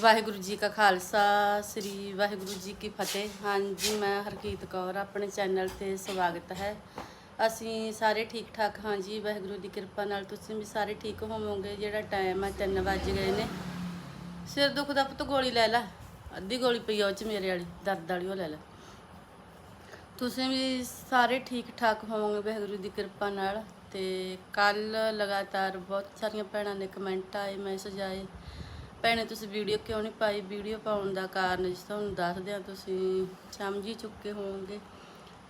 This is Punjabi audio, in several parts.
ਵਾਹਿਗੁਰੂ ਜੀ ਕਾ ਖਾਲਸਾ, ਸ੍ਰੀ ਵਾਹਿਗੁਰੂ ਜੀ ਕੀ ਫਤਿਹ। ਹਾਂਜੀ, ਮੈਂ ਹਰਕੀਤ ਕੌਰ, ਆਪਣੇ ਚੈਨਲ ਤੇ ਸਵਾਗਤ ਹੈ। ਅਸੀਂ ਸਾਰੇ ਠੀਕ ਠਾਕ ਹਾਂ ਜੀ, ਵਾਹਿਗੁਰੂ ਦੀ ਕਿਰਪਾ ਨਾਲ ਤੁਸੀਂ ਵੀ ਸਾਰੇ ਠੀਕ ਹੋਵੋਗੇ, ਜਿਹੜਾ ਟਾਈਮ ਹੈ 3 ਵੱਜ ਗਏ ਨੇ। ਸਿਰ ਦੁੱਖ ਦਾ ਪੁੱਤ, ਗੋਲੀ ਲੈ ਲੈ। ਅੱਧੀ ਗੋਲੀ ਪਈ ਆ ਉਹ ਚ ਮੇਰੇ ਵਾਲੀ, ਦਰਦ ਵਾਲੀ, ਉਹ ਲੈ ਲੈ। ਤੁਸੀਂ ਵੀ ਸਾਰੇ ਠੀਕ ਠਾਕ ਹੋਵੋਗੇ, ਵਾਹਿਗੁਰੂ ਦੀ ਕਿਰਪਾ ਨਾਲ। ਤੇ ਕੱਲ ਲਗਾਤਾਰ ਬਹੁਤ ਸਾਰੀਆਂ ਭੈਣਾਂ ਨੇ ਕਮੈਂਟ ਆਏ, ਮੈਸੇਜ ਆਏ। ਭੈਣੇ, ਤੁਸੀਂ ਵੀਡੀਓ ਕਿਉਂ ਨਹੀਂ ਪਾਈ? ਵੀਡੀਓ ਪਾਉਣ ਦਾ ਕਾਰਨ ਜਿਸ ਤੁਹਾਨੂੰ ਦੱਸਦੇ ਆ ਤੁਸੀਂ ਸਮਝ ਹੀ ਚੁੱਕੇ ਹੋਵੋਗੇ।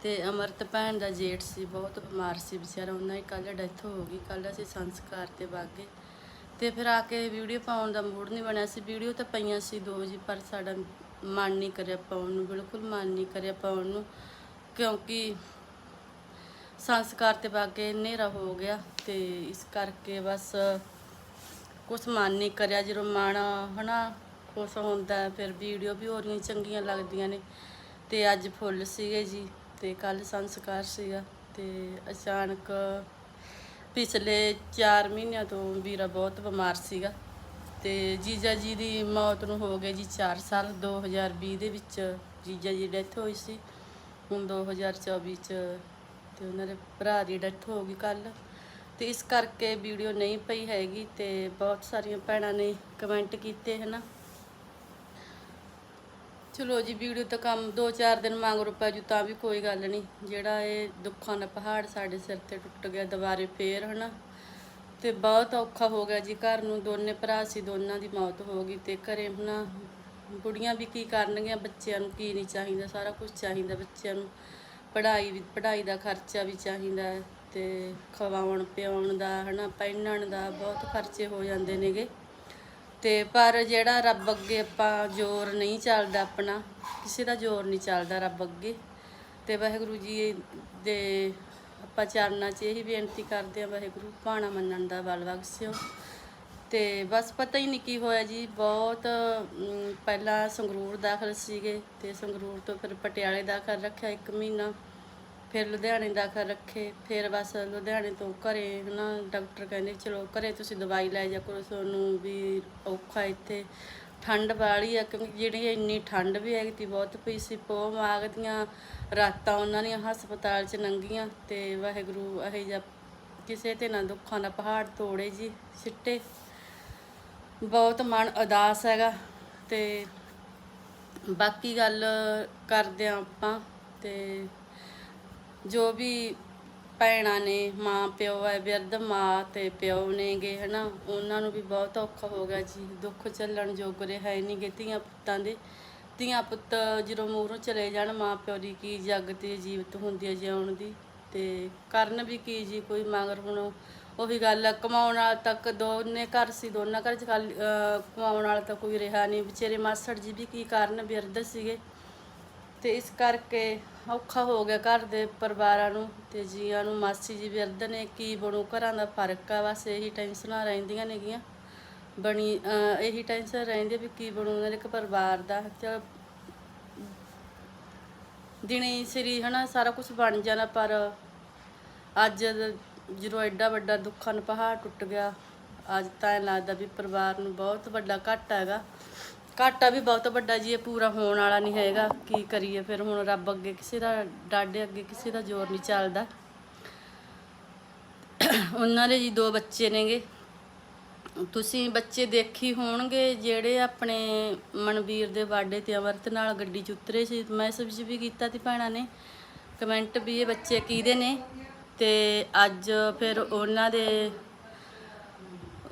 ਤੇ ਅਮਰਤ ਭੈਣ ਦਾ ਜੇਠ ਸੀ, ਬਹੁਤ ਬਿਮਾਰ ਸੀ ਵਿਚਾਰਾ, ਉਹਨਾਂ ਦੀ ਕੱਲ੍ਹ ਡੈਥ ਹੋ ਗਈ, ਕੱਲ੍ਹ ਅਸੀਂ ਸੰਸਕਾਰ ਤੇ ਵਾਗੇ। ਤੇ ਫਿਰ ਆ ਕੇ ਵੀਡੀਓ ਪਾਉਣ ਦਾ ਮੂਡ ਨਹੀਂ ਬਣਿਆ ਸੀ, ਵੀਡੀਓ ਤਾਂ ਪਈਆਂ ਸੀ ਦੋ ਜੀ, ਪਰ ਸਾਡਾ ਮਨ ਨਹੀਂ ਕਰਿਆ ਪਾਉਣ ਨੂੰ, ਬਿਲਕੁਲ ਮਨ ਨਹੀਂ ਕਰਿਆ ਪਾਉਣ ਨੂੰ, ਕਿਉਂਕਿ ਸੰਸਕਾਰ ਤੇ ਵਾਗੇ ਹਨੇਰਾ ਹੋ ਗਿਆ ਤੇ ਇਸ ਕਰਕੇ ਬਸ ਕੁਛ ਮਨ ਨਹੀਂ ਕਰਿਆ, ਜਦੋਂ ਮਨ, ਹਨਾ, ਖੁਸ਼ ਹੁੰਦਾ, ਫਿਰ ਵੀਡੀਓ ਵੀ ਹੋ ਰਹੀਆਂ ਚੰਗੀਆਂ ਲੱਗਦੀਆਂ ਨੇ। ਤੇ ਅੱਜ ਫੁੱਲ ਸੀਗੇ ਜੀ, ਤੇ ਕੱਲ ਸੰਸਕਾਰ ਸੀਗਾ, ਤੇ ਅਚਾਨਕ ਪਿਛਲੇ 4 ਮਹੀਨਿਆਂ ਤੋਂ ਵੀਰਾ ਬਹੁਤ ਬਿਮਾਰ ਸੀਗਾ। ਤੇ ਜੀਜਾ ਜੀ ਦੀ ਮੌਤ ਨੂੰ ਹੋ ਗਏ ਜੀ 4 ਸਾਲ 2020 ਦੇ ਵਿੱਚ ਜੀਜਾ ਜੀ ਡੈਥ ਹੋਈ ਸੀ। ਹੁਣ 2024 ਚ ਤੇ ਉਹਨਾਂ ਦੇ ਭਰਾ ਦੀ ਡੈਥ ਹੋ ਗਈ ਕੱਲ ਤੇ ਇਸ ਕਰਕੇ ਵੀਡੀਓ ਨਹੀਂ ਪਈ ਹੈਗੀ ਤੇ ਬਹੁਤ ਸਾਰੀਆਂ ਭੈਣਾਂ ਨੇ ਕਮੈਂਟ ਕੀਤੇ, ਹਨਾ? ਚਲੋ ਜੀ, ਵੀਡੀਓ ਤਾਂ ਕੰਮ 2-4 ਦਿਨ ਮੰਗ ਰੁਪਏ ਜੂ, ਤਾਂ ਵੀ ਕੋਈ ਗੱਲ ਨਹੀਂ। ਜਿਹੜਾ ਇਹ ਦੁੱਖਾਂ ਦਾ ਪਹਾੜ ਸਾਡੇ ਸਿਰ ਤੇ ਟੁੱਟ ਗਿਆ, ਦੁਬਾਰੇ ਫੇਰ, ਹਨਾ? ਤੇ ਬਹੁਤ ਔਖਾ ਹੋ ਗਿਆ ਜੀ, ਘਰ ਨੂੰ ਦੋਨੇ ਭਰਾ ਸੀ, ਦੋਨਾਂ ਦੀ ਮੌਤ ਹੋ ਗਈ ਤੇ ਘਰੇ, ਹਨਾ? ਬੁੜੀਆਂ ਵੀ ਕੀ ਕਰਨਗੀਆਂ, ਬੱਚਿਆਂ ਨੂੰ ਕੀ ਨਹੀਂ ਚਾਹੀਦਾ, ਸਾਰਾ ਕੁਝ ਚਾਹੀਦਾ ਬੱਚਿਆਂ ਨੂੰ। ਪੜ੍ਹਾਈ ਵੀ, ਪੜ੍ਹਾਈ ਦਾ ਖਰਚਾ ਵੀ ਚਾਹੀਦਾ ਹੈ। ਤੇ ਖਵਾਉਣ ਪਿਆਉਣ ਦਾ, ਹਨਾ, ਪਹਿਨਣ ਦਾ ਬਹੁਤ ਖਰਚੇ ਹੋ ਜਾਂਦੇ ਨੇਗੇ। ਤੇ ਪਰ ਜਿਹੜਾ ਰੱਬ ਅੱਗੇ ਆਪਾਂ ਜ਼ੋਰ ਨਹੀਂ ਚੱਲਦਾ ਆਪਣਾ, ਕਿਸੇ ਦਾ ਜ਼ੋਰ ਨਹੀਂ ਚੱਲਦਾ ਰੱਬ ਅੱਗੇ। ਤੇ ਵਾਹਿਗੁਰੂ ਜੀ ਦੇ ਆਪਾਂ ਚਰਨਾਂ 'ਚ ਇਹੀ ਬੇਨਤੀ ਕਰਦੇ ਆ ਵਾਹਿਗੁਰੂ ਭਾਣਾ ਮੰਨਣ ਦਾ ਬਲ ਬਖਸ਼ਿਓ। ਤੇ ਬਸ ਪਤਾ ਹੀ ਨਹੀਂ ਕੀ ਹੋਇਆ ਜੀ, ਬਹੁਤ ਪਹਿਲਾਂ ਸੰਗਰੂਰ ਦਾਖਲ ਸੀਗੇ ਤੇ ਸੰਗਰੂਰ ਤੋਂ ਫਿਰ ਪਟਿਆਲੇ ਦਾਖਲ ਰੱਖਿਆ ਇੱਕ ਮਹੀਨਾ। ਫਿਰ ਲੁਧਿਆਣੇ ਦਾਖਲ ਰੱਖੇ, ਫਿਰ ਬਸ ਲੁਧਿਆਣੇ ਤੋਂ ਘਰੇ ਹਨਾ, ਡਾਕਟਰ ਕਹਿੰਦੇ, ਚਲੋ ਘਰੇ ਤੁਸੀਂ ਦਵਾਈ ਲੈ ਜਾ ਕਰੋ, ਤੁਹਾਨੂੰ ਵੀ ਔਖਾ ਇੱਥੇ। ਠੰਡ ਵਾਲੀ ਆ, ਕਿਉਂਕਿ ਜਿਹੜੀ ਇੰਨੀ ਠੰਡ ਵੀ ਹੈਗੀ ਤੀ, ਬਹੁਤ ਪਈ ਸੀ ਪੋ ਮਾਗ ਦੀਆਂ ਰਾਤਾਂ ਉਹਨਾਂ ਦੀਆਂ ਹਸਪਤਾਲ 'ਚ ਲੰਘੀਆਂ ਤੇ ਵਾਹਿਗੁਰੂ ਇਹ ਜਿਹਾ ਕਿਸੇ ਤੇ ਨਾ ਦੁੱਖਾਂ ਦਾ ਪਹਾੜ ਤੋੜੇ ਜੀ, ਸਿੱਟੇ। ਬਹੁਤ ਮਨ ਉਦਾਸ ਹੈਗਾ ਤੇ ਬਾਕੀ ਗੱਲ ਕਰਦੇ ਆ ਆਪਾਂ ਤੇ ਜੋ ਵੀ ਭੈਣਾਂ ਨੇ, ਮਾਂ, ਪਿਓ ਹੈ, ਬਿਰਧ ਮਾਂ ਤੇ ਪਿਓ ਨੇਗੇ, ਹਨਾ, ਉਹਨਾਂ ਨੂੰ ਵੀ ਬਹੁਤ ਔਖਾ ਹੋ ਗਿਆ ਜੀ। ਦੁੱਖ ਚੱਲਣ ਯੋਗ ਰਿਹਾ ਹੀ ਨਹੀਂ ਗੇ ਧੀਆਂ ਪੁੱਤਾਂ ਦੇ। ਧੀਆਂ ਪੁੱਤ ਜਦੋਂ ਮੂਹਰੋਂ ਚਲੇ ਜਾਣ, ਮਾਂ ਪਿਓ ਦੀ ਕੀ ਜੱਗ ਤੇ ਜੀਵਤ ਹੁੰਦੀ ਹੈ ਜਿਉਣ ਦੀ? ਤੇ ਕਰਨ ਵੀ ਕੀ ਜੀ ਕੋਈ? ਮਗਰ ਹੁਣ ਉਹੀ ਗੱਲ ਆ, ਕਮਾਉਣ ਵਾਲਾ ਤੱਕ ਦੋਨੇ ਘਰ ਸੀ, ਦੋਨਾਂ ਘਰ ਚ ਖਾਲੀ- ਕਮਾਉਣ ਵਾਲਾ ਤਾਂ ਕੋਈ ਰਿਹਾ ਨਹੀਂ। ਵਿਚਾਰੇ ਮਾਸੜ ਜੀ ਵੀ ਕੀ ਕਰਨ ਬਿਰਧ ਸੀਗੇ? ਤੇ ਇਸ ਕਰਕੇ ਔਖਾ ਹੋ ਗਿਆ ਘਰ ਦੇ ਪਰਿਵਾਰਾਂ ਨੂੰ ਤੇ ਜੀਆਂ ਨੂੰ। ਮਾਸੀ ਜੀ ਬਿਰਧ ਨੇ ਕੀ ਬਣੂ ਘਰਾਂ ਦਾ ਫ਼ਰਕ ਆ, ਬਸ ਇਹੀ ਟੈਨਸ਼ਨਾਂ ਰਹਿੰਦੀਆਂ ਨੇਗੀਆਂ। ਬਣੀ ਇਹੀ ਟੈਨਸ਼ਨ ਰਹਿੰਦੀ ਵੀ ਕੀ ਬਣੂ ਉਹਨਾਂ ਦੇ ਇੱਕ ਪਰਿਵਾਰ ਦਾ। ਚਲ ਦਿਨੇ ਸਰੀ ਹਨਾ ਸਾਰਾ ਕੁਝ ਬਣ ਜਾਣਾ, ਪਰ ਅੱਜ ਜਦੋਂ ਐਡਾ ਵੱਡਾ ਦੁੱਖਾਂ ਦਾ ਪਹਾੜ ਟੁੱਟ ਗਿਆ, ਅੱਜ ਤਾਂ ਐਂ ਲੱਗਦਾ ਵੀ ਪਰਿਵਾਰ ਨੂੰ ਬਹੁਤ ਵੱਡਾ ਘਾਟਾ ਹੈਗਾ। ਘਾਟਾ ਵੀ ਬਹੁਤ ਵੱਡਾ ਜੀ, ਇਹ ਪੂਰਾ ਹੋਣ ਵਾਲਾ ਨਹੀਂ ਹੈਗਾ। ਕੀ ਕਰੀਏ ਫਿਰ, ਹੁਣ ਰੱਬ ਅੱਗੇ ਕਿਸੇ ਦਾ ਡਾਡੇ ਅੱਗੇ ਕਿਸੇ ਦਾ ਜ਼ੋਰ ਨਹੀਂ ਚੱਲਦਾ। ਉਹਨਾਂ ਦੇ ਜੀ ਦੋ ਬੱਚੇ ਨੇਗੇ। ਤੁਸੀਂ ਬੱਚੇ ਦੇਖੀ ਹੋਣਗੇ, ਜਿਹੜੇ ਆਪਣੇ ਮਨਵੀਰ ਦੇ ਬਾਡੇ ਤੇ ਅਮਰਤ ਨਾਲ ਗੱਡੀ 'ਚ ਉਤਰੇ ਸੀ। ਮੈਸੇਜ ਵੀ ਕੀਤਾ ਸੀ ਭੈਣਾਂ ਨੇ। ਕਮੈਂਟ ਵੀ ਇਹ ਬੱਚੇ ਕਿਹਦੇ ਨੇ? ਤੇ ਅੱਜ ਫਿਰ ਉਹਨਾਂ ਦੇ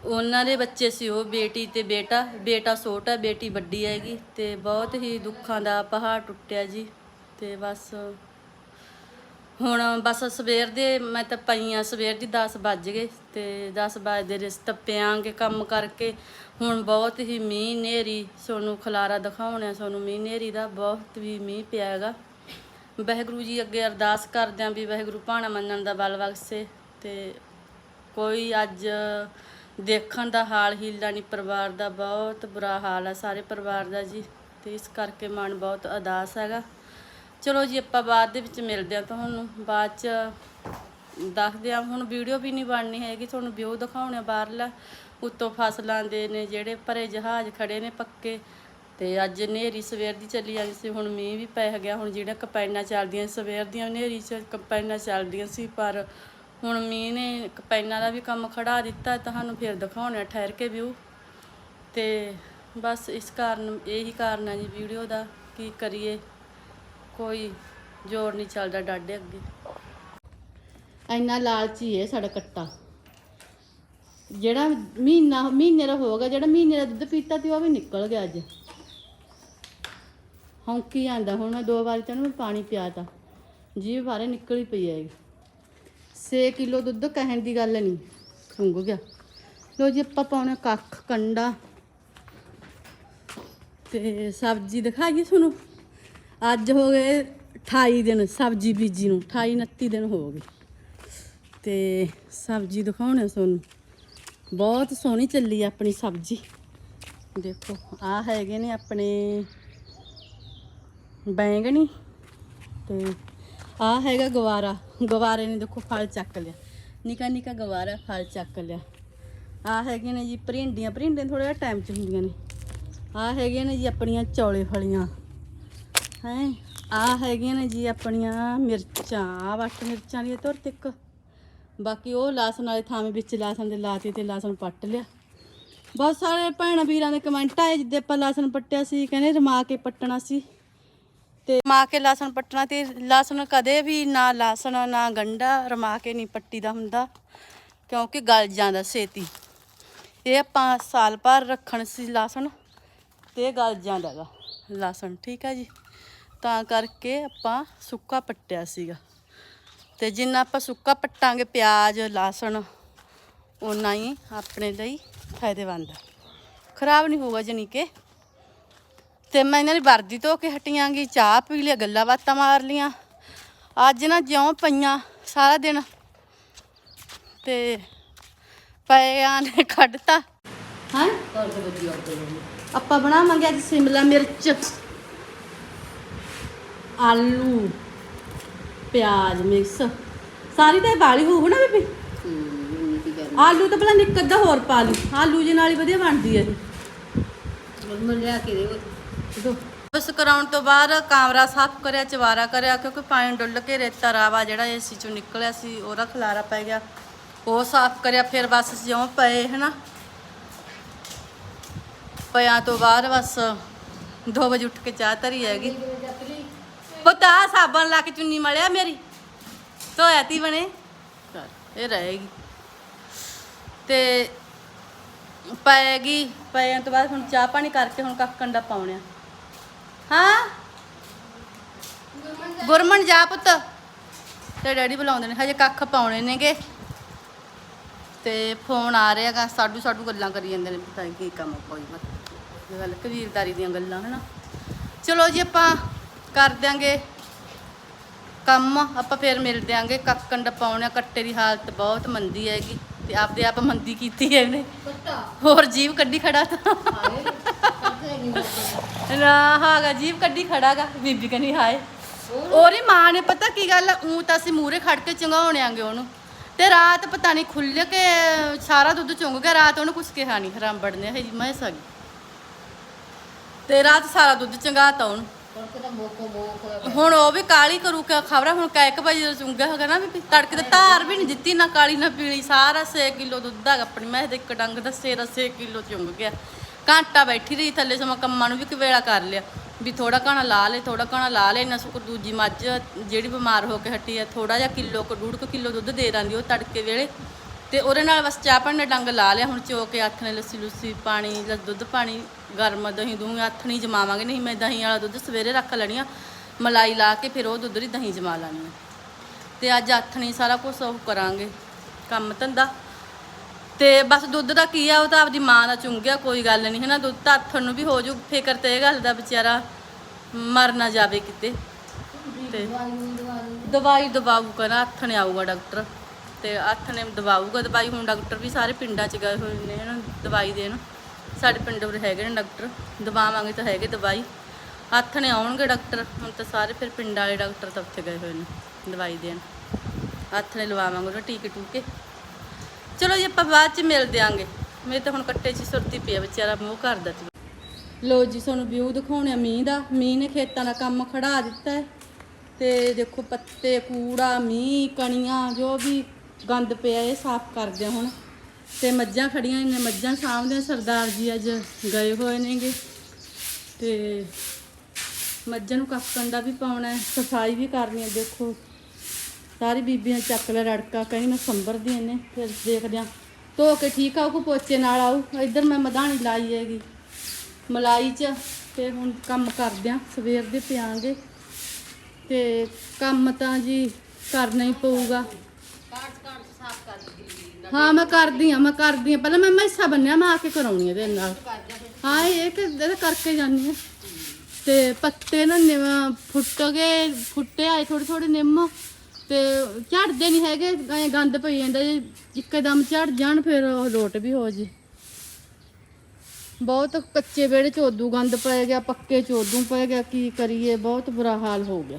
ਉਹਨਾਂ ਦੇ ਬੱਚੇ ਸੀ ਉਹ, ਬੇਟੀ ਤੇ ਬੇਟਾ। ਬੇਟਾ ਛੋਟਾ, ਬੇਟੀ ਵੱਡੀ ਹੈਗੀ ਤੇ ਬਹੁਤ ਹੀ ਦੁੱਖਾਂ ਦਾ ਪਹਾੜ ਟੁੱਟਿਆ ਜੀ। ਤੇ ਬਸ ਹੁਣ ਬਸ ਸਵੇਰ ਦੇ ਮੈਂ ਤਾਂ ਪਈਆਂ ਸਵੇਰ ਦੀ 10 ਵੱਜ ਗਏ ਤੇ 10 ਵਜੇ ਦੇ ਪਿਆਂਗੇ ਕੰਮ ਕਰਕੇ। ਹੁਣ ਬਹੁਤ ਹੀ ਮੀਂਹ ਨੇਰੀ ਸੋਨੂੰ ਖਲਾਰਾ ਦਿਖਾਉਣਾ ਸੋਨੂੰ ਮੀਂਹ ਨੇਰੀ ਦਾ ਬਹੁਤ ਵੀ ਮੀਂਹ ਪਿਆ ਹੈਗਾ। ਵਾਹਿਗੁਰੂ ਜੀ ਅੱਗੇ ਅਰਦਾਸ ਕਰਦੇ ਆਂ ਵੀ ਵਾਹਿਗੁਰੂ ਭਾਣਾ ਮੰਨਣ ਦਾ ਬਲ ਬਖਸ਼ੇ ਤੇ ਕੋਈ ਅੱਜ ਦੇਖਣ ਦਾ ਹਾਲ ਹੀਲਾ ਨਹੀਂ, ਪਰਿਵਾਰ ਦਾ ਬਹੁਤ ਬੁਰਾ ਹਾਲ ਆ, ਸਾਰੇ ਪਰਿਵਾਰ ਦਾ ਜੀ। ਤੇ ਇਸ ਕਰਕੇ ਮਨ ਬਹੁਤ ਉਦਾਸ ਹੈਗਾ। ਚਲੋ ਜੀ, ਆਪਾਂ ਬਾਅਦ ਦੇ ਵਿੱਚ ਮਿਲਦੇ ਆ ਤੁਹਾਨੂੰ। ਬਾਅਦ ਚ ਦੱਸਦੇ ਆ ਹੁਣ ਵੀਡੀਓ ਵੀ ਨਹੀਂ ਬਣਨੀ ਹੈਗੀ, ਤੁਹਾਨੂੰ ਵਿਊ ਦਿਖਾਉਣੇ ਬਾਹਰਲਾ। ਉੱਤੋਂ ਫਸਲਾਂ ਦੇ ਨੇ ਜਿਹੜੇ ਭਰੇ ਜਹਾਜ਼ ਖੜੇ ਨੇ ਪੱਕੇ। ਤੇ ਅੱਜ ਹਨੇਰੀ ਸਵੇਰ ਦੀ ਚੱਲੀ ਜਾਂਦੀ ਸੀ, ਹੁਣ ਮੀਂਹ ਵੀ ਪੈ ਗਿਆ। ਹੁਣ ਜਿਹੜੀਆਂ ਕਪੈਨਾਂ ਚੱਲਦੀਆਂ, ਸਵੇਰ ਦੀਆਂ ਹਨੇਰੀ ਚ ਕਪੈਨਾਂ ਚੱਲਦੀਆਂ ਸੀ, ਪਰ ਹੁਣ ਮੀਂਹ ਨੇ ਪੈਨਾਂ ਦਾ ਵੀ ਕੰਮ ਖੜਾ ਦਿੱਤਾ, ਤੁਹਾਨੂੰ ਫਿਰ ਦਿਖਾਉਣਾ ਠਹਿਰ ਕੇ ਵਿਊ। ਤੇ ਬਸ ਇਸ ਕਾਰਨ, ਇਹੀ ਕਾਰਨ ਹੈ ਜੀ ਵੀਡੀਓ ਦਾ, ਕੀ ਕਰੀਏ। ਕੋਈ ਜ਼ੋਰ ਨਹੀਂ ਚੱਲਦਾ ਡਾਡੇ ਅੱਗੇ। ਇੰਨਾ ਲਾਲਚੀ ਹੈ ਸਾਡਾ ਕੱਟਾ। ਜਿਹੜਾ ਮਹੀਨਾ, ਮਹੀਨੇ ਦਾ ਹੋ ਗਿਆ, ਜਿਹੜਾ ਮਹੀਨੇ ਦਾ ਦੁੱਧ ਪੀਤਾ ਤੇ ਉਹ ਵੀ ਨਿਕਲ ਗਿਆ ਅੱਜ। ਹੌਂਕੀ ਆਂਦਾ, ਹੁਣ ਮੈਂ ਦੋ ਵਾਰੀ ਤੈਨੂੰ ਪਾਣੀ ਪਿਆਤਾ। ਜੀਭ ਬਾਰੇ ਨਿਕਲ ਹੀ ਪਈ ਹੈ 6 ਕਿਲੋ ਦੁੱਧ ਕਹਿਣ ਦੀ ਗੱਲ ਨਹੀਂ। ਸੁੰਘ ਗਿਆ। ਲੋ ਜੀ, ਆਪਾਂ ਪਾਉਣਾ ਕੱਖ, ਕੰਡਾ ਤੇ ਸਬਜ਼ੀ ਦਿਖਾਈਏ ਤੁਹਾਨੂੰ। ਅੱਜ ਹੋ ਗਏ 28 ਦਿਨ ਸਬਜ਼ੀ ਬੀਜੀ ਨੂੰ 28 29 ਦਿਨ ਹੋ ਗਏ। ਤੇ ਸਬਜ਼ੀ ਦਿਖਾਉਣੇ ਤੁਹਾਨੂੰ। ਬਹੁਤ ਸੋਹਣੀ ਚੱਲੀ ਆਪਣੀ ਸਬਜ਼ੀ। ਦੇਖੋ, ਆ ਹੈਗੇ ਨੇ ਆਪਣੇ ਬੈਂਗਣੀ ਤੇ ਆ ਹੈਗਾ ਗਵਾਰਾ। ਗਵਾਰੇ ਨੇ ਦੇਖੋ ਫਲ ਚੱਕ ਲਿਆ। ਨਿਕਾ ਨਿਕਾ ਗਵਾਰਾ ਫਲ ਚੱਕ ਲਿਆ। ਆ ਹੈਗੇ ਨੇ ਜੀ ਭਰਿੰਡੀਆਂ। ਭਰਿੰਡੀਆਂ ਥੋੜਾ ਜਿਹਾ ਟਾਈਮ ਚ ਹੁੰਦੀਆਂ ਨੇ। ਆ ਹੈਗੀਆਂ ਨੇ ਜੀ ਆਪਣੀਆਂ ਚੌਲੇ ਫਲੀਆਂ। ਹੈ? ਆ ਹੈਗੀਆਂ ਨੇ ਜੀ ਆਪਣੀਆਂ ਮਿਰਚਾਂ। ਆ ਵੱਟ ਮਿਰਚਾਂ ਦੀ ਤੁਰ ਤਿੱਕ ਬਾਕੀ ਉਹ ਲਾਸਨ ਵਾਲੇ ਥਾਵੇਂ ਵਿੱਚ ਲਾਸਨ ਦੇ ਲਾਤੀ ਤੇ ਲਾਸਨ ਪੱਟ ਲਿਆ। ਬਹੁਤ ਸਾਰੇ ਭੈਣਾਂ ਵੀਰਾਂ ਦੇ ਕਮੈਂਟ ਆਏ ਜਿੱਦੇ ਆਪਾਂ ਲਾਸਨ ਪੱਟਿਆ ਸੀ। ਕਹਿੰਦੇ ਰਮਾ ਕੇ ਪੱਟਣਾ ਸੀ। ਤੇ ਰਮਾ ਕੇ ਲਸਣ ਪੱਟਣਾ ਤੇ ਲਸਣ ਕਦੇ ਵੀ ਨਾ ਲਸਣ, ਨਾ ਗੰਡਾ, ਰਮਾ ਕੇ ਨਹੀਂ ਪੱਟੀ ਦਾ ਹੁੰਦਾ, ਕਿਉਂਕਿ ਗਲ ਜਾਂਦਾ ਛੇਤੀ। ਇਹ ਆਪਾਂ ਸਾਲ ਭਰ ਰੱਖਣ ਸੀ ਲਸਣ ਤੇ ਇਹ ਗਲ ਜਾਂਦਾ ਗਾ ਲਸਣ, ਠੀਕ ਹੈ ਜੀ? ਤਾਂ ਕਰਕੇ ਆਪਾਂ ਸੁੱਕਾ ਪੱਟਿਆ ਸੀਗਾ। ਤੇ ਜਿੰਨਾ ਆਪਾਂ ਸੁੱਕਾ ਪੱਟਾਂਗੇ ਪਿਆਜ਼, ਲਸਣ ਉਨਾ ਹੀ ਆਪਣੇ ਲਈ ਫਾਇਦੇਮੰਦ ਖਰਾਬ ਨਹੀਂ ਹੋਊਗਾ ਜਾਣੀ ਕਿ? ਤੇ ਮੈਂ ਇਹਨਾਂ ਦੀ ਵਰਦੀ ਧੋ ਕੇ ਹਟੀਆਂਗੀ, ਚਾਹ ਪੀ ਲਿਆ ਗੱਲਾਂ ਬਾਤਾਂ ਮਾਰ ਲੀਆਂ ਅੱਜ ਨਾ ਜਿਉਂ ਪਈਆਂ ਸਾਰਾ ਦਿਨ। ਤੇ ਪਿਆਂ ਨੇ ਕੱਢਤਾ। ਹਾਂ? ਆਪਾਂ ਬਣਾਵਾਂਗੇ ਅੱਜ ਸ਼ਿਮਲਾ ਮਿਰਚ, ਆਲੂ, ਪਿਆਜ਼, ਮਿਕਸ। ਸਾਰੀ ਤਾਂ ਬਾਲੀ ਹੋਊ ਨਾ ਬੀਬੀ? ਆਲੂ ਤਾਂ ਪਹਿਲਾਂ ਨਿੱਕ ਅੱਧਾ ਹੋਰ ਪਾ ਲਈ। ਆਲੂ ਜੇ ਨਾਲ ਹੀ ਵਧੀਆ ਬਣਦੀ ਹੈ ਇਹ। ਉਸ ਕਰਾਉਣ ਤੋਂ ਬਾਅਦ ਕਾਮਰਾ ਸਾਫ਼ ਕਰਿਆ ਚਵਾਰਾ ਕਰਿਆ ਕਿਉਂਕਿ ਪਾਣੀ ਡੁੱਲ ਕੇ ਰੇਤਾ ਰਾਵਾ ਜਿਹੜਾ ਏਸੀ ਚੋਂ ਨਿਕਲਿਆ ਸੀ ਉਹਦਾ ਖਲਾਰਾ ਪੈ ਗਿਆ। ਉਹ ਸਾਫ਼ ਕਰਿਆ ਫਿਰ ਬਸ ਜਿਉਂ ਪਏ ਹਨਾ? ਪਿਆਂ ਤੋਂ ਬਾਅਦ ਬਸ 2 ਵਜੇ ਉੱਠ ਕੇ ਚਾਹ ਧਰੀ ਹੈਗੀ। ਪਤਾ ਸਾਬਣ ਲਾ ਕੇ ਚੁੰਨੀ ਮਲਿਆ ਮੇਰੀ। ਧੋਇਆ ਤੀ ਬਣੇ। ਚੱਲ, ਇਹ ਰਹੇਗੀ। ਤੇ ਪਏਗੀ ਪੈਣ ਤੋਂ ਬਾਅਦ ਹੁਣ ਚਾਹ ਪਾਣੀ ਕਰਕੇ ਹੁਣ ਕੱਖ ਕੰਡਾ ਪਾਉਣਿਆ। ਹਾਂ? ਗੁਰਮਨ ਜਾ ਪੁੱਤ। ਤੇ ਡੈਡੀ ਬੁਲਾਉਂਦੇ ਨੇ, ਹਜੇ ਕੱਖ ਪਾਉਣੇ ਨੇਗੇ। ਤੇ ਫੋਨ ਆ ਰਿਹਾਗਾ ਸਾਡੂ ਸਾਡੂ ਗੱਲਾਂ ਕਰੀ ਜਾਂਦੇ ਨੇ, ਪਤਾ ਕੀ ਕੰਮ ਕੋਈ ਮਤ ਗੱਲ ਕਬੀਰਦਾਰੀ ਦੀਆਂ ਗੱਲਾਂ, ਹਨਾ। ਚਲੋ ਜੀ ਆਪਾਂ ਕਰ ਦਿਆਂਗੇ ਕੰਮ, ਆਪਾਂ ਫੇਰ ਮਿਲ ਦਿਆਂਗੇ। ਕੱਖ ਕੰਡਾ ਪਾਉਣਿਆ, ਕੱਟੇ ਦੀ ਹਾਲਤ ਬਹੁਤ ਮੰਦੀ ਹੈਗੀ। ਤੇ ਆਪਦੇ ਆਪ ਮੰਦੀ ਕੀਤੀ ਹੈ ਇਹਨੇ। ਹੋਰ ਜੀਵ ਕੱਢੀ ਖੜਾ ਤਾਂ। ਨਾ ਹਾਗਾ ਜੀਵ ਕੱਢੀ ਖੜਾਗਾ ਬੀਬੀ ਕਨੀ ਹਾਏ। ਉਹਦੀ ਮਾਂ ਨੇ ਪਤਾ ਕੀ ਗੱਲ ਉਂ ਤਾਂ ਅਸੀਂ ਮੂਰੇ ਖੜ ਕੇ ਚੰਗਾਉਣ ਆਂਗੇ ਉਹਨੂੰ। ਤੇ ਰਾਤ ਪਤਾ ਨਹੀਂ ਖੁੱਲ ਕੇ ਸਾਰਾ ਦੁੱਧ ਚੁੰਗ ਗਿਆ ਰਾਤ ਉਹਨੂੰ ਕੁਛ ਕਿਹਾ ਨਹੀਂ ਹਰਾਮ ਬੜਨੇ ਹੈ ਮੈਂ ਸਗੀ। ਤੇ ਰਾਤ ਸਾਰਾ ਦੁੱਧ ਚੰਗਾਤਾ ਉਹਨੂੰ। ਹੁਣ ਉਹ ਵੀ ਕਾਲੀ ਕਰੂ ਕਿ ਖਬਰਾ? ਹੁਣ ਕਾ ਇੱਕ ਵਜੇ ਚੁੰਗਿਆ ਹੋਗਾ ਨਾ ਵੀ ਤੜਕੇ ਤੇ ਧਾਰ ਵੀ ਨਹੀਂ ਦਿੱਤੀ, ਨਾ ਕਾਲੀ, ਨਾ ਪੀਲੀ। ਸਾਰਾ 6 ਕਿਲੋ ਦੁੱਧ ਹੈਗਾ ਆਪਣੀ। ਮੈਂ ਦੇ ਇੱਕ ਡੰਗ ਦਾ ਸੇਰਾ 6 ਕਿਲੋ ਚੁੰਗ ਗਿਆ। ਘੰਟਾ ਬੈਠੀ ਰਹੀ ਥੱਲੇ ਸਮਾਂ ਕੰਮਾਂ ਨੂੰ ਵੀ ਕਵੇਲਾ ਕਰ ਲਿਆ। ਵੀ ਥੋੜਾ ਘਣਾ ਲਾ ਲੈ ਥੋੜਾ ਘਣਾ ਲਾ ਲੈ ਨਾ ਸੁਕਰ ਦੂਜੀ ਮੱਝ ਜਿਹੜੀ ਬਿਮਾਰ ਹੋ ਕੇ ਹਟੀ ਆ ਥੋੜਾ ਜਿਹਾ ਕਿਲੋ ਕੁ ਡੂਢ ਕੁ ਕਿਲੋ ਦੁੱਧ ਦੇ ਦਿੰਦੀ ਉਹ ਤੜਕੇ ਵੇਲੇ। ਤੇ ਉਹਦੇ ਨਾਲ ਬਸ ਚਾਹ ਪਾਣੀ ਦਾ ਡੰਗ ਲਾ ਲਿਆ, ਹੁਣ ਚੋ ਕੇ ਹੱਥ ਨੇ ਲੱਸੀ ਲੁੱਸੀ ਪਾਣੀ, ਲ- ਦੁੱਧ ਪਾਣੀ, ਗਰਮ ਦਹੀਂ ਦੂੰਗੀ ਆਥਣੀ ਜਮਾਵਾਂਗੇ, ਨਹੀਂ ਮੈਂ ਦਹੀਂ ਵਾਲਾ ਦੁੱਧ ਸਵੇਰੇ ਰੱਖ ਲੈਣੀ ਆ, ਮਲਾਈ ਲਾ ਕੇ ਫਿਰ ਉਹ ਦੁੱਧ ਦੀ ਦਹੀਂ ਜਮਾ ਲੈਣੀ ਆ। ਤੇ ਅੱਜ ਆਥਣੀ ਸਾਰਾ ਕੁਝ ਉਹ ਕਰਾਂਗੇ, ਕੰਮ ਧੰਦਾ। ਤੇ ਬਸ ਦੁੱਧ ਦਾ ਕੀ ਆ, ਉਹ ਤਾਂ ਆਪਦੀ ਮਾਂ ਦਾ ਚੁੰਗਿਆ, ਕੋਈ ਗੱਲ ਨਹੀਂ ਹੈ ਨਾ ਦੁੱਧ ਤਾਂ ਹੱਥ ਨੂੰ ਵੀ ਹੋ ਜੂ, ਫਿਕਰ ਤੇ ਇਹ ਗੱਲ ਦਾ ਵਿਚਾਰਾ ਮਰ ਨਾ ਜਾਵੇ ਕਿਤੇ। ਤੇ ਦਵਾਈ ਦਵਾਊ ਕਰਾ ਹੱਥ ਨੇ ਆਊਗਾ ਡਾਕਟਰ। ਤੇ ਹੱਥ ਨੇ ਦਵਾਊਗਾ ਦਵਾਈ ਹੁਣ ਡਾਕਟਰ ਵੀ ਸਾਰੇ ਪਿੰਡਾਂ 'ਚ ਗਏ ਹੋਏ ਨੇ ਇਹਨਾਂ ਦਵਾਈ ਦੇਣ। ਸਾਡੇ ਪਿੰਡ ਵਿੱਚ ਹੈਗੇ ਨੇ ਡਾਕਟਰ, ਦਵਾਵਾਂਗੇ ਤਾਂ ਹੈਗੇ ਦਵਾਈ। ਹੱਥ ਨੇ ਆਉਣਗੇ ਡਾਕਟਰ, ਹੁਣ ਤਾਂ ਸਾਰੇ ਫਿਰ ਪਿੰਡ ਵਾਲੇ ਡਾਕਟਰ ਤਾਂ ਉੱਥੇ ਗਏ ਹੋਏ ਨੇ, ਦਵਾਈ ਦੇਣ। ਹੱਥ ਨੇ ਲਵਾਵਾਂਗੇ ਉਹ ਟੀਕੇ ਟੂਕੇ। ਚਲੋ ਜੀ, ਆਪਾਂ ਬਾਅਦ 'ਚ ਮਿਲ ਦਿਆਂਗੇ। ਮੇਰੇ ਤਾਂ ਹੁਣ ਕੱਟੇ 'ਚ ਹੀ ਸੁਰਤੀ ਪਿਆ ਵਿਚਾਰਾ ਮੂੰਹ ਕਰਦਾ ਸੀ ਲੋ ਜੀ, ਤੁਹਾਨੂੰ ਵਿਊ ਦਿਖਾਉਣੇ ਆ ਮੀਂਹ ਦਾ। ਮੀਂਹ ਨੇ ਖੇਤਾਂ ਦਾ ਕੰਮ ਖੜਾ ਦਿੱਤਾ ਹੈ। ਤੇ ਦੇਖੋ ਪੱਤੇ, ਕੂੜਾ, ਮੀਂਹ, ਕਣੀਆਂ, ਜੋ ਵੀ ਗੰਦ ਪਿਆ, ਇਹ ਸਾਫ਼ ਕਰਦੇ ਹੁਣ। ਤੇ ਮੱਝਾਂ ਖੜੀਆਂ ਨੇ, ਮੱਝਾਂ ਸਾਂਭਦੇ ਸਰਦਾਰ ਜੀ ਅੱਜ ਗਏ ਹੋਏ ਨੇਗੇ। ਤੇ ਮੱਝਾਂ ਨੂੰ ਕੱਕਣ ਦਾ ਵੀ ਪਾਉਣਾ ਹੈ, ਸਫ਼ਾਈ ਵੀ ਕਰਨੀ ਹੈ, ਦੇਖੋ। ਸਾਰੀ ਬੀਬੀਆਂ ਚੱਕ ਲੈ ਰੜਕਾ ਕਹੀਂ ਮੈਂ ਸੰਭਰਦੀਆਂ ਨੇ ਫਿਰ ਦੇਖਦੇ ਆ, ਧੋ ਕੇ ਠੀਕ ਆਊ ਕੋ ਪੋਚੇ ਨਾਲ ਆਊ? ਇੱਧਰ ਮੈਂ ਮਧਾਣੀ ਲਾਈ ਹੈਗੀ। ਮਲਾਈ ਚ ਤੇ ਹੁਣ ਕੰਮ ਕਰਦੇ ਆ, ਸਵੇਰ ਦੇ ਪਿਆਂਗੇ। ਤੇ ਕੰਮ ਤਾਂ ਜੀ ਕਰਨਾ ਹੀ ਪਊਗਾ। ਹਾਂ, ਮੈਂ ਕਰਦੀ ਆ ਮੈਂ ਕਰਦੀ ਆ ਪਹਿਲਾਂ ਮੈਂ ਮੈਸਾ ਬੰਨਿਆ ਮੈਂ ਆ ਕੇ ਕਰਾਉਣੀ ਆ ਇਹਦੇ ਨਾਲ। ਹਾਂ ਇਹ ਕਿ ਇਹਦੇ ਕਰਕੇ ਜਾਂਦੀ ਆ ਤੇ ਪੱਤੇ ਨਾ ਨਿਮ ਫੁੱਟ ਗਏ, ਫੁੱਟੇ ਆਏ ਥੋੜੇ ਥੋੜੇ ਨਿੰਮ। ਤੇ ਝੜਦੇ ਨਹੀਂ ਹੈਗੇ, ਐਂ ਗੰਦ ਪਈ ਜਾਂਦਾ ਜੇ, ਇੱਕਦਮ ਝੜ ਜਾਣ, ਫਿਰ ਉਹ ਲੋਟ ਵੀ ਹੋ ਜੇ। ਬਹੁਤ ਕੱਚੇ ਵਿਹੜੇ ਚ ਉਦੋਂ ਗੰਦ ਪੈ ਗਿਆ, ਪੱਕੇ ਚ ਉਦੋਂ ਪੈ ਗਿਆ, ਕੀ ਕਰੀਏ, ਬਹੁਤ ਬੁਰਾ ਹਾਲ ਹੋ ਗਿਆ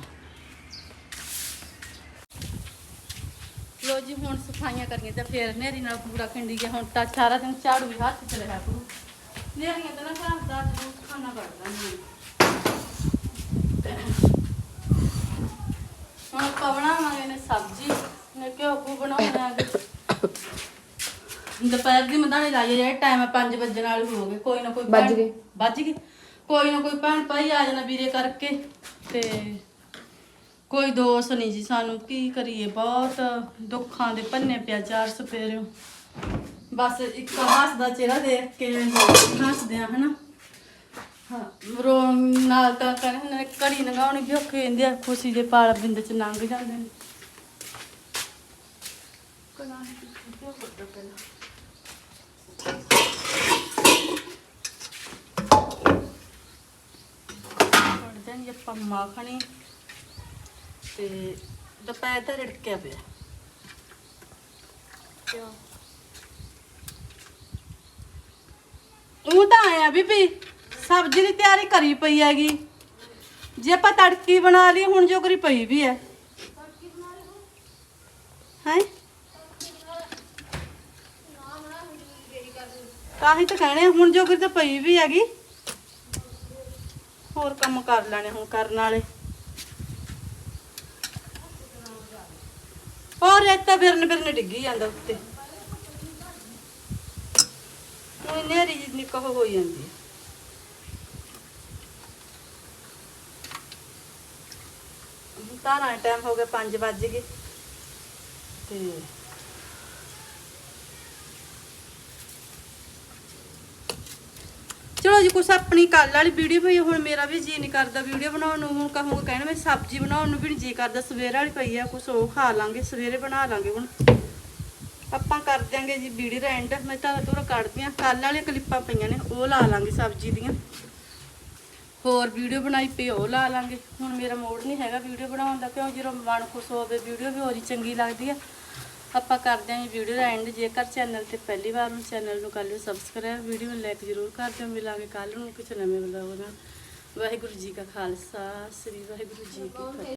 ਲੋ ਜੀ ਹੁਣ ਸਫਾਈਆਂ ਕਰਨੀਆਂ ਤੇ ਫਿਰ ਨੇਰੀ ਨਾਲ ਪੂਰਾ ਖਿੰਡੀ ਗਿਆ ਹੁਣ ਤਾਂ ਸਾਰਾ ਦਿਨ ਝਾੜੂ ਵੀ ਹੱਥ ਚ ਰਿਹਾ ਕਰੂ ਨੇਰੀਆਂ ਤਾਂ ਨਾ ਘਰ ਦਾ ਜੂਸ ਖਾਣਾ ਪੜਦਾ ਨਹੀਂ ਹੁਣ ਆਪਾਂ ਬਣਾਵਾਂਗੇ ਨੇ ਸਬਜ਼ੀ ਨੇ ਘਿਓ ਕੂ ਬਣਾਉਣਾਗੇ ਦੁਪਹਿਰ ਦੀ ਮਧਾਣੀ ਲਾਈ ਜਿਹੜੇ ਟਾਈਮ 5 ਵਜੇ ਨਾਲ ਹੋ ਗਏ ਕੋਈ ਨਾ ਕੋਈ ਵੱਜ ਗਏ। ਵੱਜ ਗਏ। ਕੋਈ ਨਾ ਕੋਈ ਭੈਣ ਭਾਈ ਆ ਜਾਣਾ ਵੀਰੇ ਕਰਕੇ ਤੇ ਕੋਈ ਦੋਸ ਨਹੀਂ ਜੀ, ਸਾਨੂੰ ਕੀ ਕਰੀਏ? ਬਹੁਤ ਦੁੱਖਾਂ ਦੇ ਪੰਨੇ ਪਿਆ ਚਾਰ ਸਪੇਰੇ ਬਸ ਇੱਕ ਹੱਸਦਾ ਚਿਹਰਾ ਦੇਖ ਕੇ ਹੱਸਦੇ ਆ, ਹਨਾ? ਹਾਂ ਰੋ ਨਾਲ ਤਾਂ ਕਹਿੰਦੇ ਨੇ, ਘੜੀ ਵੀ ਔਖੀ ਹੁੰਦੀ ਆ, ਖੁਸ਼ੀ ਦੇ ਪਾਲ ਬਿੰਦ ਚ ਲੰਘ ਜਾਂਦੇ ਨੇ। ਕਲਾਂ ਕਿਉਂ ਕਰਦਾ ਪਹਿਲਾਂ ਆਪਾਂ ਮਾਖਣੀ ਤੇ ਦੁਪਹਿਰ ਦਾ ਰੜਕਿਆ ਪਿਆ। ਕਿਉਂ? ਉਹ ਤਾਂ ਆਇਆ ਬੀਬੀ ਸਬਜ਼ੀ ਦੀ ਤਿਆਰੀ ਕਰੀ ਪਈ ਹੈਗੀ। ਜੇ ਆਪਾਂ ਤੜਕੀ ਬਣਾ ਲਈ ਹੁਣ ਜੋ ਕਰੀ ਪਈ ਵੀ ਹੈ। ਹੈ? ਤਾਂ ਹੀ ਤਾਂ ਕਹਿਣੇ ਹੁਣ ਜੋ ਕਰੀ ਤਾਂ ਪਈ ਵੀ ਹੈਗੀ। ਹੋਰ ਕੰਮ ਕਰ ਲੈਣੇ ਹੁਣ ਕਰਨ ਵਾਲੇ। ਹੋਰ ਰੇਤਾ ਬਿਰਨ ਬਿਰਨ ਡਿੱਗੀ ਜਾਂਦਾ ਉੱਤੇ। ਉਹ ਨੇਰੀ ਜੀ ਨਿਕਹ ਹੋ ਜਾਂਦੀ ਹੈ ਤਾਰਾ ਟਾਈਮ ਹੋ ਗਿਆ 5 ਵੱਜ ਗਏ ਤੇ ਚਲੋ ਜੀ, ਕੁਛ ਆਪਣੀ ਕੱਲ ਵਾਲੀ ਵੀਡੀਓ ਪਈ ਹੁਣ ਮੇਰਾ ਵੀ ਜੀ ਨਹੀਂ ਕਰਦਾ ਵੀਡੀਓ ਬਣਾਉਣ ਨੂੰ। ਹੁਣ ਕਹੂੰਗਾ ਕਹਿਣਾ ਮੈਂ ਸਬਜ਼ੀ ਬਣਾਉਣ ਨੂੰ ਵੀ ਨਹੀਂ ਜੀ ਕਰਦਾ। ਸਵੇਰ ਵਾਲੀ ਪਈ ਆ, ਕੁਛ ਉਹ ਖਾ ਲਾਂਗੇ, ਸਵੇਰੇ ਬਣਾ ਲਾਂਗੇ ਹੁਣ। ਆਪਾਂ ਕਰ ਦਿਆਂਗੇ ਜੀ ਵੀਡੀਓ ਦਾ ਐਂਡ ਮੈਂ ਤਾਂ ਤੁਰ ਕੱਢਦੀ ਆ। ਕੱਲ ਵਾਲੀਆਂ ਕਲਿੱਪਾਂ ਪਈਆਂ ਨੇ, ਉਹ ਲਾ ਲਾਂਗੇ ਸਬਜ਼ੀ ਦੀਆਂ। ਹੋਰ ਵੀਡੀਓ ਬਣਾਈ ਪਈ, ਉਹ ਲਾ ਲਾਂਗੇ। ਹੁਣ ਮੇਰਾ ਮੋੜ ਨਹੀਂ ਹੈਗਾ ਵੀਡੀਓ ਬਣਾਉਣ ਦਾ, ਕਿਉਂ? ਜਦੋਂ ਮਨ ਖੁਸ਼ ਹੋਵੇ, ਵੀਡੀਓ ਵੀ ਹੋਰੀ ਚੰਗੀ ਲੱਗਦੀ ਆ। ਆਪਾਂ ਕਰਦੇ ਆਂ ਵੀਡੀਓ ਦਾ ਐਂਡ ਜੇਕਰ ਚੈਨਲ ਤੇ ਪਹਿਲੀ ਵਾਰ ਨੂੰ ਚੈਨਲ ਨੂੰ ਕਰ ਲਿਓ ਸਬਸਕ੍ਰਾਈਬ ਵੀਡੀਓ ਨੂੰ ਲਾਈਕ ਜ਼ਰੂਰ ਕਰ ਦਿਓ। ਮਿਲਾਂਗੇ ਕੱਲ ਨੂੰ ਕਿਸੇ ਨਵੇਂ ਵਲੌਗ ਨਾਲ। ਵਾਹਿਗੁਰੂ ਜੀ ਕਾ ਖਾਲਸਾ। ਸ੍ਰੀ ਵਾਹਿਗੁਰੂ ਜੀ ਕੀ ਫਤਿਹ।